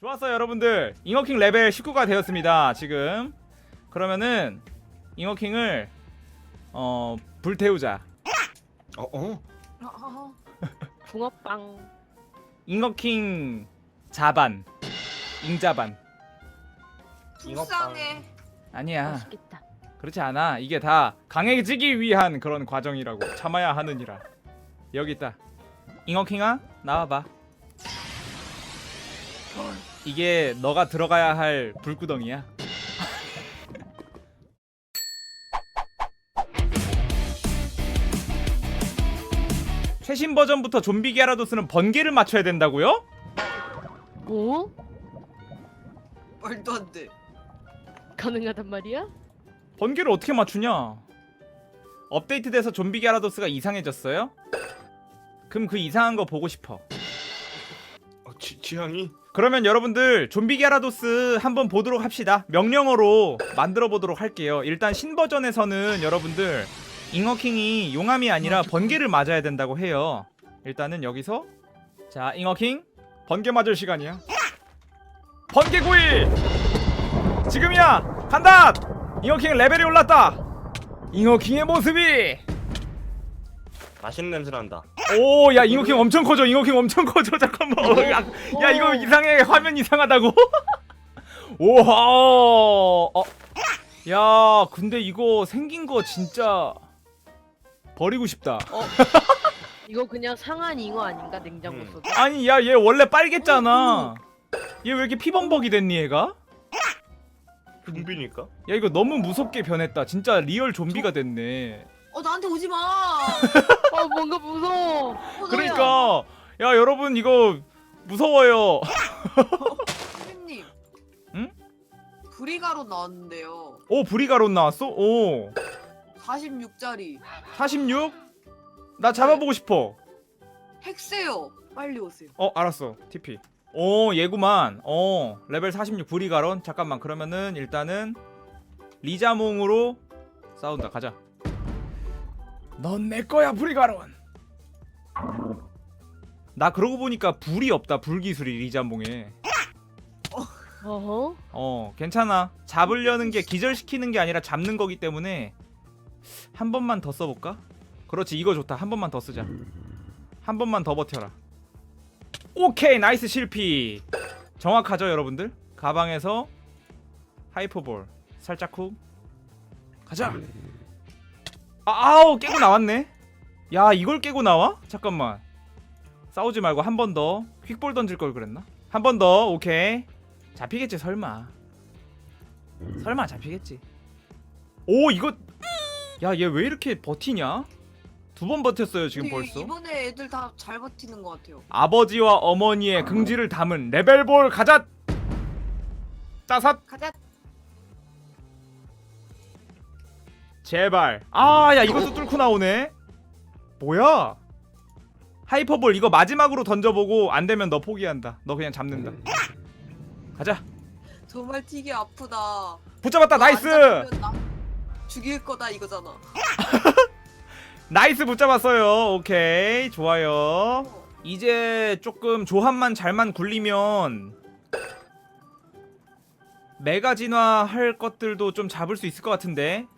좋았어요 여러분들. 잉어킹 레벨 19가 되었습니다 지금. 그러면은 잉어킹을 어 불태우자. 어, 어? 어, 붕어빵. 잉어킹 자반. 잉자반. 불쌍해. 아니야. 맛있겠다. 그렇지 않아. 이게 다 강해지기 위한 그런 과정이라고. 참아야 하느니라. 여기 있다. 잉어킹아 나와봐 이게 너가 들어가야 할 불구덩이야 최신 버전부터 좀비 게라도스는 번개를 맞춰야 된다고요? 오? 말도 안 돼. 가능하단 말이야? 번개를 어떻게 맞추냐? 업데이트돼서 좀비 게라도스가 이상해졌어요? 그럼 그 이상한 거 보고 싶어. 어 지, 지향이? 그러면 여러분들 좀비 게라도스 한번 보도록 합시다. 명령어로 만들어 보도록 할게요. 일단 신버전에서는 여러분들 잉어킹이 용암이 아니라 번개를 맞아야 된다고 해요. 일단은 여기서 자 잉어킹 번개 맞을 시간이야. 번개 구이 지금이야 간다. 잉어킹 레벨이 올랐다. 잉어킹의 모습이 맛있는 냄새 난다. 오, 야 잉어킹 엄청 커져. 잉어킹 엄청 커져. 잠깐만. 어, 야, 야 이거 이상해. 화면 이상하다고. 오하. 어. 야, 근데 이거 생긴 거 진짜 버리고 싶다. 이거 그냥 상한 잉어 아닌가 냉장고 음. 속에? 아니, 야, 얘 원래 빨갰잖아. 얘 왜 이렇게 피범벅이 됐니, 얘가? 좀비니까? 야, 이거 너무 무섭게 변했다. 진짜 리얼 좀비가 됐네. 어 나한테 오지 마. 어 뭔가 무서워. 어, 너야. 그러니까 야, 여러분 이거 무서워요. 선생님. 응? 브리가로 나왔는데요. 오, 브리가론 나왔어? 오. 46짜리. 46? 나 잡아보고 싶어. 핵세요. 빨리 오세요. 어 알았어 TP 오 얘구만 어 레벨 46 브리가론 잠깐만 그러면은 일단은 리자몽으로 싸운다 가자 넌 내 거야 브리가론. 나 그러고 보니까 불이 없다 불 기술이 리자몽에. 어허. 어 괜찮아. 잡으려는 게 기절시키는 게 아니라 잡는 거기 때문에 한 번만 더 써볼까? 그렇지 이거 좋다. 한 번만 더 쓰자. 한 번만 더 버텨라. 오케이 나이스 실패 정확하죠 여러분들? 가방에서 하이퍼볼 살짝 훅. 가자 아, 아우 깨고 나왔네. 야 이걸 깨고 나와? 잠깐만. 싸우지 말고 한 번더 퀵볼 던질 걸 그랬나? 한 번 더 오케이. 잡히겠지 설마. 설마 잡히겠지. 오 이거 야 얘 왜 이렇게 버티냐? 두 번 버텼어요 지금 근데 벌써. 이번에 애들 다 잘 버티는 것 같아요. 아버지와 어머니의 긍지를 담은 레벨볼 가자! 짜삿! 가자. 제발. 아야 이것도 뚫고 나오네. 뭐야? 하이퍼볼 이거 마지막으로 던져보고 안 되면 너 포기한다. 너 그냥 잡는다. 가자. 정말 되게 아프다. 붙잡았다 나이스! 나? 죽일 거다 이거잖아. 나이스 붙잡았어요. 오케이 좋아요. 어. 이제 조금 조합만 잘만 굴리면 메가 진화할 것들도 좀 잡을 수 있을 것 같은데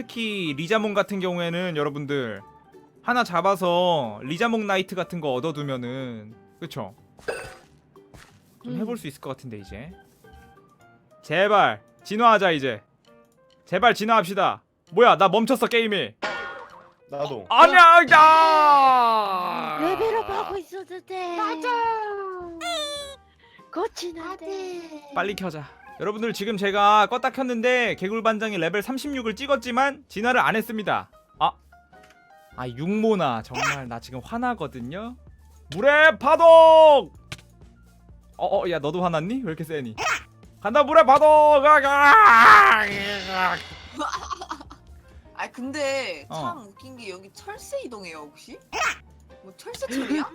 특히 리자몽 같은 경우에는 여러분들 하나 잡아서 리자몽 나이트 같은 거 얻어두면은 그쵸? 좀 음. 해볼 수 있을 것 같은데 이제 제발 진화하자 이제 제발 진화합시다 뭐야 나 멈췄어 게임이 나도. 아니야 야 레벨업 하고 있어도 돼. 맞아. 고치는 돼. 빨리 켜자. 여러분들 지금 제가 껐다 켰는데 개굴 반장이 레벨 36을 찍었지만 진화를 안 했습니다. 아, 아 육모나 정말 나 지금 화나거든요. 물의 파동. 어어 야 너도 화났니? 왜 이렇게 세니? 간다 물의 파동. 아, 아, 아. 아 근데 어. 참 웃긴 게 여기 철새 이동해요 혹시? 뭐 철새 철이야?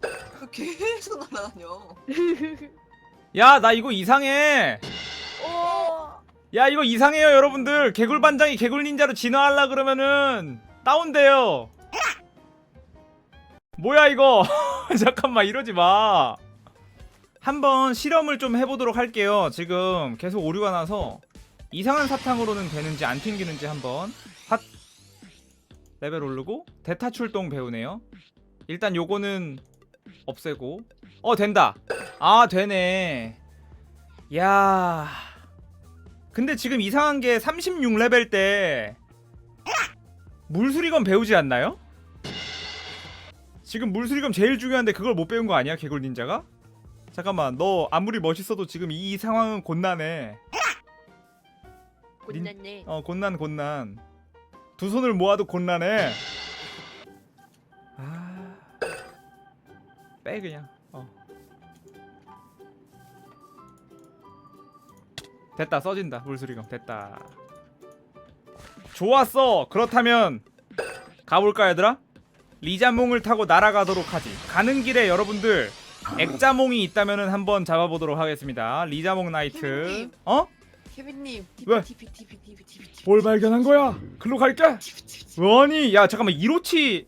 그 계속 날아다녀. 야 나 이거 이상해. 어. 야 이거 이상해요 여러분들. 개굴 반장이 개굴 닌자로 진화하려 그러면은 다운돼요. 뭐야 이거? 잠깐만 이러지 마. 한번 실험을 좀 해보도록 할게요. 지금 계속 오류가 나서 이상한 사탕으로는 되는지 안 튕기는지 한번 핫 레벨 오르고 대타 출동 배우네요. 일단 요거는 없애고 어 된다. 아 되네. 야. 근데 지금 이상한 게 36레벨 때 물수리검 배우지 않나요? 지금 물수리검 제일 중요한데 그걸 못 배운 거 아니야 개굴 닌자가? 잠깐만 너 아무리 멋있어도 지금 이 상황은 곤란해 곤란네. 어 곤란 곤란 두 손을 모아도 곤란해 빼 그냥 어 됐다 써진다 물수리검 됐다 좋았어 그렇다면 가볼까 얘들아? 리자몽을 타고 날아가도록 하지 가는 길에 여러분들 액자몽이 있다면은 한번 잡아보도록 하겠습니다 리자몽 나이트. 어? 케빈님. 왜? 뭘 발견한 거야? 글로 갈게. 아니 야 잠깐만 이로치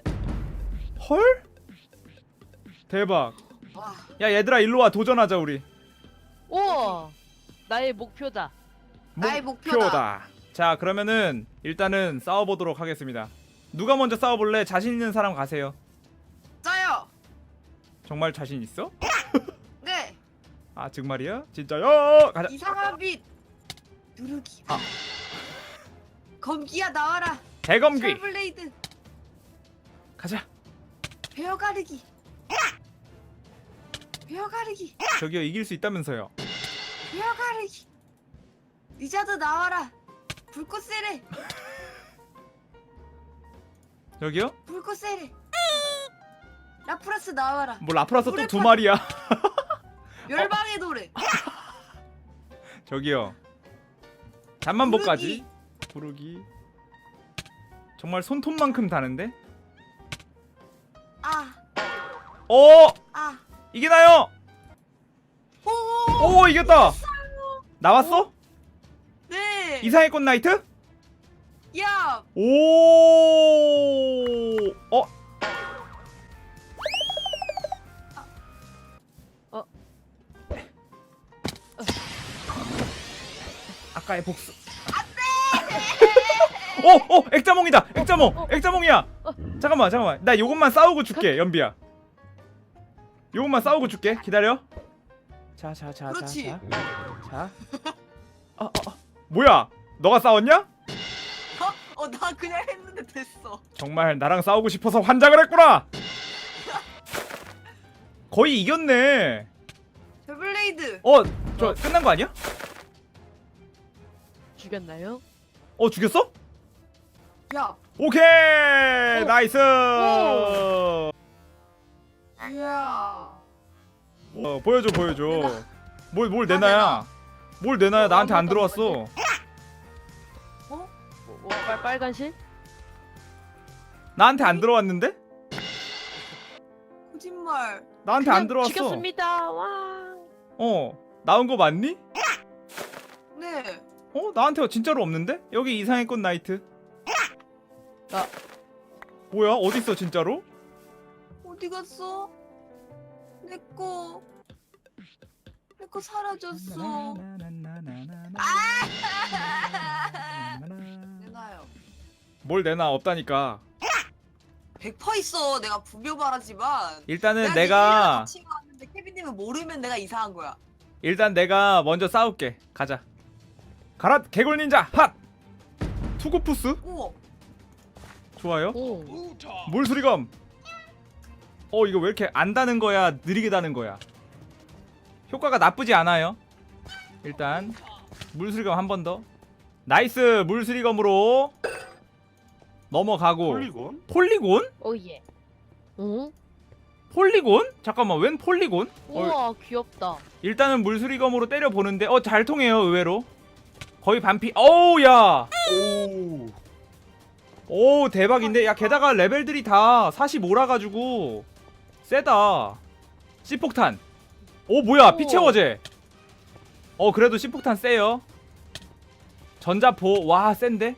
헐? 대박 와. 야 얘들아 일로 와 도전하자 우리 우와. 나의 목표다. 나의 목표다. 자 그러면은 일단은 싸워보도록 하겠습니다 누가 먼저 싸워볼래? 자신 있는 사람 가세요 짜요. 정말 자신 있어? 네. 아 정말이야? 진짜요? 가자 이상한 빛. 누르기. 아. 검기야 나와라. 대검귀 철블레이드. 가자 베어 가르기. 베어 가르기. 저기요 이길 수 있다면서요 베어 가르기. 리자드 나와라. 불꽃 세례. 저기요? 불꽃 세례. 라프라스 나와라. 뭐 라프라스 또두 파- 마리야 열방의 노래. 저기요 잠만보까지. 부르기 정말 손톱만큼 다는데? 아. 어! 아. 이기나요? 오. 오 이겼다 나왔어? 네. 이상의 꽃 나이트? 야. 오 어? 어. 아까의 복수 안돼 어! 어! 액자몽이다 액자몽 액자몽이야 잠깐만 잠깐만 나 요것만 싸우고 줄게 연비야 요것만 싸우고 줄게 기다려 자 자 자자자 그렇지. 자, 자. 어, 어, 어. 뭐야 너가 싸웠냐? 어, 나 그냥 했는데 됐어. 정말 나랑 싸우고 싶어서 환장을 했구나. 거의 이겼네. 별블레이드. 어, 저 끝난 거 아니야? 죽였나요? 어, 죽였어? 야. 오케이, 오. 나이스. 야. 어, 보여줘, 보여줘. 뭘, 뭘 아, 내놔야? 뭘 내놔야? 어, 나한테 안 아무것도 들어왔어. 어? 어, 어, 빨, 빨간 실? 나한테 안 들어왔는데? 거짓말. 나한테 안 들어왔어. 죽였습니다. 와. 어, 나온 거 맞니? 네. 어, 나한테 진짜로 없는데? 여기 이상의 꽃 나이트. 아. 뭐야? 어디 있어 진짜로? 어디 갔어? 내 거. 내거 사라졌어. 내놔요. 뭘 내놔 없다니까. 100% 있어. 내가 분명 말하지만. 일단은 내가 내가 같이 왔는데 케빈님은 모르면 내가 이상한 거야. 일단 내가 먼저 싸울게. 가자. 가라 개굴 닌자 핫. 투구푸스 오. 좋아요. 오. 물 수리검. 어 이거 왜 이렇게 안 다는 거야? 느리게 다는 거야? 효과가 나쁘지 않아요. 일단 물수리검 한 번 더. 나이스 물수리검으로 넘어가고. 폴리곤? 폴리곤? 오예. 어? 폴리곤? 잠깐만 웬 폴리곤? 어, 우와 귀엽다. 일단은 물수리검으로 때려 보는데 어 잘 통해요 의외로. 거의 반피. 어우 야. 오. 오 대박인데 야 게다가 레벨들이 다 45라 가지고 세다. 씨폭탄. 오 뭐야 오. 피 채워제. 어 그래도 씨폭탄 세요. 전자포 와 센데.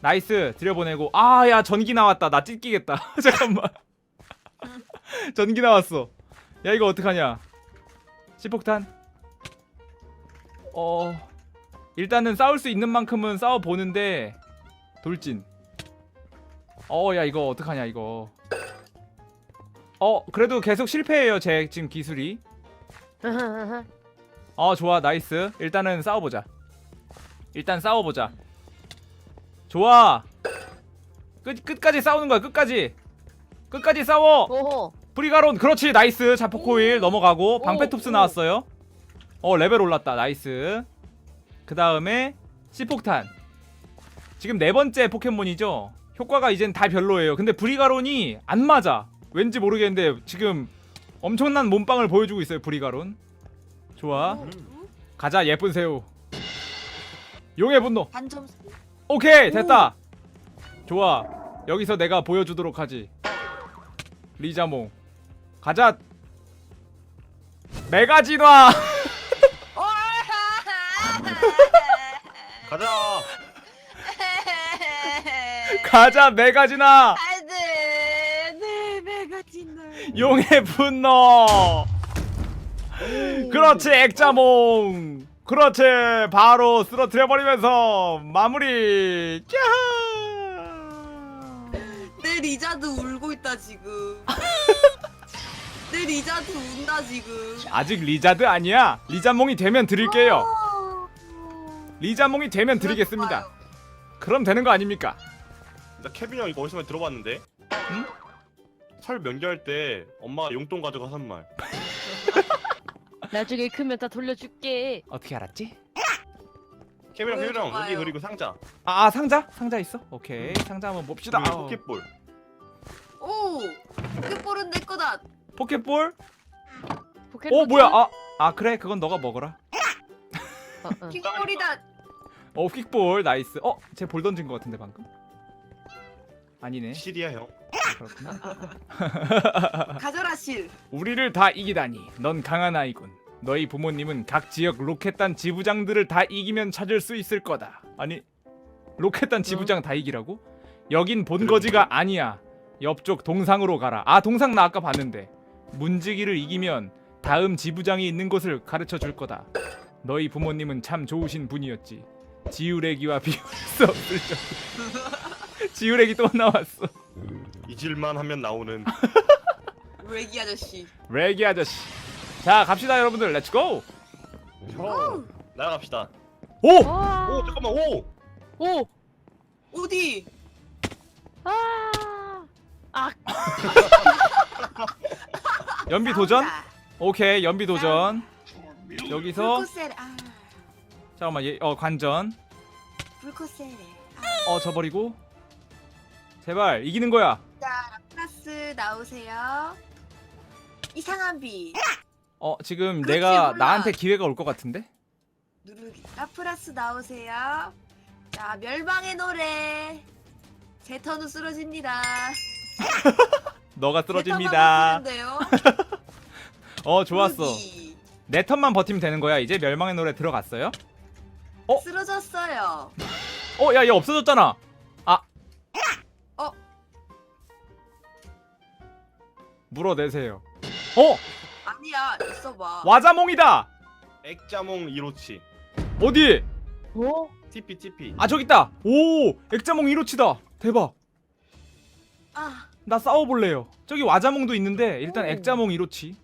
나이스 들여보내고. 아 야 전기 나왔다. 나 찢기겠다. 잠깐만. 전기 나왔어. 야 이거 어떡하냐? C폭탄? 어 일단은 싸울 수 있는 만큼은 싸워 보는데 돌진. 어 야 이거 어떡하냐 이거. 어 그래도 계속 실패해요 제 지금 기술이 어 좋아. 나이스. 일단은 싸워보자. 일단 싸워보자. 좋아. 끝, 끝까지 싸우는 거야. 끝까지. 끝까지 싸워. 오호. 브리가론. 그렇지. 나이스. 자포코일 오. 넘어가고 오, 방패톱스 오. 나왔어요. 어 레벨 올랐다. 나이스. 그 다음에 C폭탄. 지금 네 번째 포켓몬이죠. 효과가 이젠 다 별로예요. 근데 브리가론이 안 맞아. 왠지 모르겠는데 지금 엄청난 몸빵을 보여주고 있어요 브리가론. 좋아. 음. 가자 예쁜 새우. 용의 분노. 반점. 오케이 됐다. 좋아. 여기서 내가 보여주도록 하지. 리자몽. 가자. 메가진화. 가자. 가자 메가진화 용의 분노 그렇지 액자몽 그렇지 바로 쓰러뜨려 버리면서 마무리 꺄하. 내 리자드 울고 있다 지금 내 리자드 운다 지금 아직 리자드 아니야 리자몽이 되면 드릴게요 어. 리자몽이 되면 드리겠습니다. 그럼 되는 거 아닙니까 나 케빈 형 이거 어디서 많이 들어봤는데? 응? 설 명절 때 엄마가 용돈 가져가 산 말. 나중에 크면 다 돌려줄게. 어떻게 알았지? 형 보여줘봐요. 여기 그리고 상자. 아, 아, 상자? 상자 있어? 오케이 상자 한번 봅시다 그리고 아우. 포켓볼. 오 포켓볼은 내 거다 포켓볼? 포켓몬 오 뭐야 아, 아 그래 그건 너가 먹어라 어, 어. 킥볼이다 어 퀵볼 나이스 어? 쟤 볼 던진 거 같은데 방금? 아니네. 실이야 형. 그렇구나. 가져라 실. 우리를 다 이기다니. 넌 강한 아이군. 너희 부모님은 각 지역 로켓단 지부장들을 다 이기면 찾을 수 있을 거다. 아니 로켓단 지부장 다 이기라고? 여긴 본거지가 아니야. 옆쪽 동상으로 가라. 아 동상 나 아까 봤는데. 문지기를 이기면 다음 지부장이 있는 곳을 가르쳐 줄 거다. 너희 부모님은 참 좋으신 분이었지. 지우레기와 비교할 수 없을 정도 지우레기 또 나왔어 잊을만 하면 나오는. 레기 아저씨 레기 아저씨 자 갑시다 여러분들 렛츠고 형 나갑시다. 오! 와. 오 잠깐만 오. 오. 어디 아. 아. 연비 도전? 오케이 연비 도전 여기서 불꽃세례 아 잠깐만 얘, 어 관전 불꽃세례 어 져버리고 제발 이기는 거야. 자 플러스 나오세요. 이상한 비. 어 지금 그렇지, 내가 몰라. 나한테 기회가 올 것 같은데? 누르기. 라플라스 나오세요. 자 멸망의 노래. 제 턴은 쓰러집니다. 너가 쓰러집니다. 어 좋았어. 누르기. 내 턴만 버티면 되는 거야? 이제 멸망의 노래 들어갔어요? 어? 쓰러졌어요. 어야 얘 없어졌잖아 아 물어내세요 어 아니야 있어봐 와자몽이다 액자몽 이로치. 어디 오. TP TP. 아 저기 있다 오 액자몽 이로치다 대박 아 나 싸워볼래요. 저기 와자몽도 있는데 일단 오. 액자몽 이로치.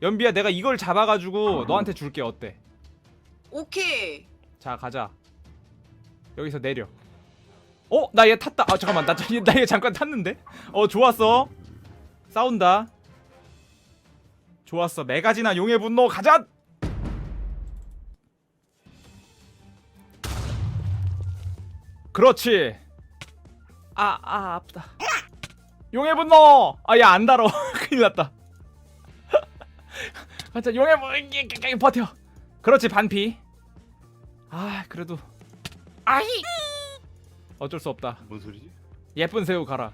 연비야 내가 이걸 잡아가지고 너한테 줄게 어때? 오케이 자 가자. 여기서 내려. 어? 나 얘 탔다. 아 잠깐만 나얘 나얘 잠깐 탔는데? 어 좋았어. 싸운다. 좋았어. 메가지나 용의 분노 가자. 그렇지. 아, 아, 아 프다. 용의 분노! 아, 야, 안 달어. 큰일 났다. 가자, 용의 분노, 버텨. 그렇지, 반피. 아, 그래도. 아이! 어쩔 수 없다. 뭔 소리지? 예쁜 새우 가라.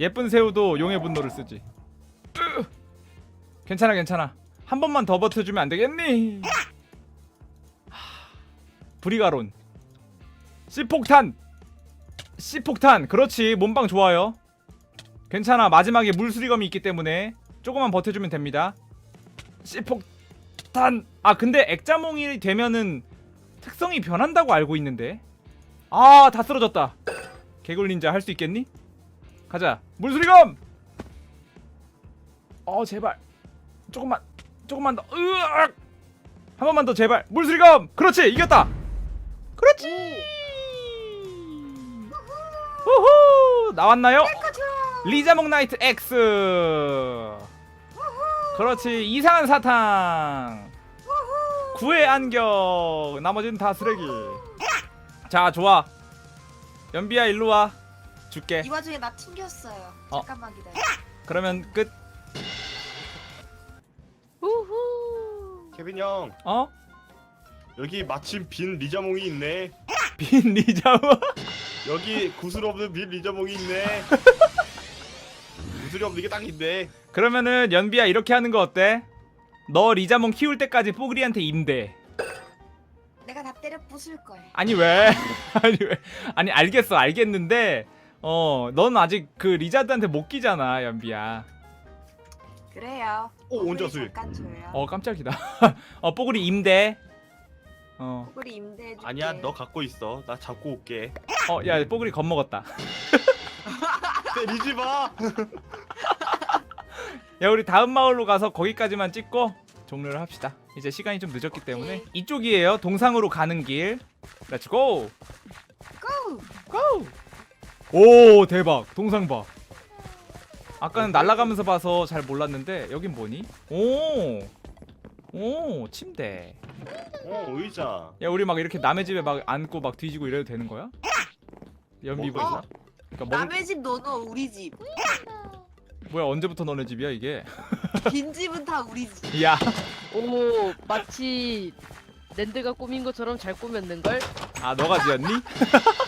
예쁜 새우도 용의 분노를 쓰지. 으! 괜찮아, 괜찮아. 한 번만 더 버텨주면 안 되겠니? 하, 브리가론. 씨폭탄. 씨폭탄. 그렇지. 몸빵 좋아요. 괜찮아. 마지막에 물수리검이 있기 때문에 조금만 버텨주면 됩니다. 씨폭탄 아 근데 액자몽이 되면은 특성이 변한다고 알고 있는데 아 다 쓰러졌다 개굴 닌자 할 수 있겠니? 가자. 물수리검! 어 제발. 조금만 조금만 더. 으악! 한 번만 더 제발. 물수리검! 그렇지 이겼다! 그렇지! 후후! 나왔나요? 리자몽 나이트 X. 그렇지 이상한 사탕. 구의 안경. 나머지는 다 쓰레기. 자 좋아. 연비야 일로와 줄게 이 와중에 나 튕겼어요. 어. 잠깐만 기다려. 그러면 끝 우후. 케빈 형 어? 여기 마침 빈 리자몽이 있네. 빈 리자몽 여기 구슬 없는 빈 리자몽이 있네. 구슬이 없는 게 딱 있네. 그러면은 연비야 이렇게 하는 거 어때? 너 리자몽 키울 때까지 뽀글이한테 임대 내가 다 때려 부술 걸. 아니 왜? 아니 왜? 아니 알겠어 알겠는데 어 넌 아직 그 리자드한테 못 끼잖아 연비야 그래요. 오, 뽀글이 온자수. 잠깐 줘요. 어 깜짝이다 어 뽀글이 임대 어어야 뽀글이 임대해 줄게. 아니야, 너 갖고 있어. 나 잡고 올게. 뽀글이 겁먹었다 때리지 마. 야 우리 다음 마을로 가서 거기까지만 찍고 종료를 합시다 이제 시간이 좀 늦었기 때문에. 이쪽이에요 동상으로 가는 길 렛츠 고 고! 고! 오 대박 동상 봐 아까는 날아가면서 봐서 잘 몰랐는데 여긴 뭐니? 오! 오 침대 어, 의자. 야 우리 막 이렇게 남의 집에 막 앉고 막 뒤지고 이래도 되는 거야? 연비 뭐가 보이나? 그러니까 먹을 남의 집 너너 우리 집. 뭐야 언제부터 너네 집이야 이게? 빈 집은 다 우리 집. 야, 오 마치 랜드가 꾸민 것처럼 잘 꾸몄는걸? 아 너가 지었니?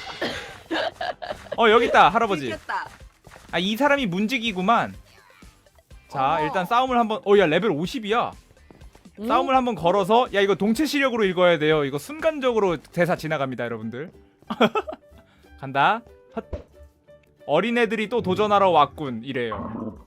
어 여기 있다 할아버지. 들켰다. 아 이 사람이 문지기구만. 자 어머. 일단 싸움을 한번. 어야 레벨 50이야. 싸움을 한번 걸어서 야 이거 동체 시력으로 읽어야 돼요. 이거 순간적으로 대사 지나갑니다 여러분들. 간다. 헛. 어린애들이 또 도전하러 왔군 이래요.